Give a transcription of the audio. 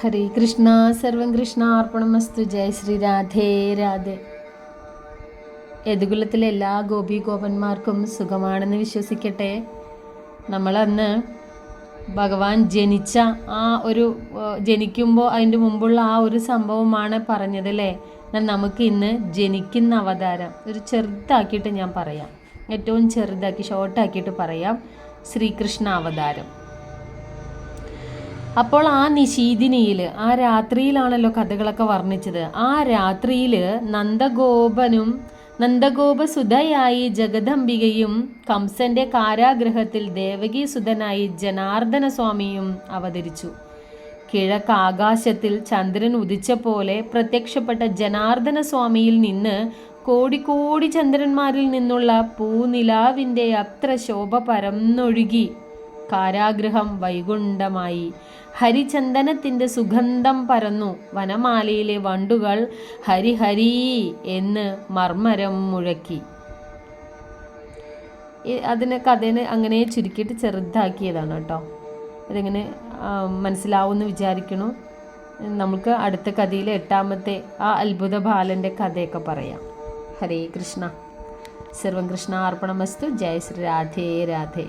ഹരേ കൃഷ്ണ സർവം കൃഷ്ണ അർപ്പണമസ്തു ജയ ശ്രീ രാധേ രാധേ യദുകുലത്തിലെ എല്ലാ ഗോപി ഗോപന്മാർക്കും സുഖമാണെന്ന് വിശ്വസിക്കട്ടെ. നമ്മളന്ന് ഭഗവാൻ ജനിച്ച ആ ഒരു ജനിക്കുമ്പോൾ അതിന്റെ മുമ്പുള്ള ആ ഒരു സംഭവമാണ് പറഞ്ഞത് അല്ലേ എന്നാൽ നമുക്ക് ഇന്ന് ജനിക്കുന്ന അവതാരം ഒരു ചെറുതാക്കിയിട്ട് ഞാൻ പറയാം. ഏറ്റവും ചെറുതാക്കി ഷോർട്ടാക്കിയിട്ട് പറയാം. ശ്രീകൃഷ്ണ അവതാരം അപ്പോൾ ആ നിശീതിനിയിൽ ആ രാത്രിയിലാണല്ലോ കഥകളൊക്കെ വർണിച്ചത്. ആ രാത്രിയിൽ നന്ദഗോപനും നന്ദഗോപസുതയായി ജഗദംബികയും കംസന്റെ കാരാഗ്രഹത്തിൽ ദേവകി സുധനായി ജനാർദ്ദന സ്വാമിയും അവതരിച്ചു. കിഴക്ക് ആകാശത്തിൽ ചന്ദ്രൻ ഉദിച്ച പോലെ പ്രത്യക്ഷപ്പെട്ട ജനാർദ്ദന സ്വാമിയിൽ നിന്ന് കോടിക്കോടി ചന്ദ്രന്മാരിൽ നിന്നുള്ള പൂനിലാവിന്റെ അത്ര ശോഭ പരന്നൊഴുകി. കാരാഗ്രഹം വൈകുണ്ഠമായി. ഹരിചന്ദനത്തിന്റെ സുഗന്ധം പരന്നു വനമാലയിലെ വണ്ടുകൾ ഹരിഹരി എന്ന് മർമ്മരം മുഴക്കി. അതിനെ കഥേനെ അങ്ങനെ ചുരുക്കിയിട്ട് ചെറുതാക്കിയതാണ് കേട്ടോ. അതെങ്ങനെ മനസ്സിലാവുമെന്ന് വിചാരിക്കണു. നമുക്ക് അടുത്ത കഥയിലെ എട്ടാമത്തെ ആ അത്ഭുത ബാലന്റെ കഥയൊക്കെ പറയാം. ഹരേ കൃഷ്ണ. സർവം കൃഷ്ണ അർപ്പണമസ്തു ജയ ശ്രീ രാധേ രാധേ.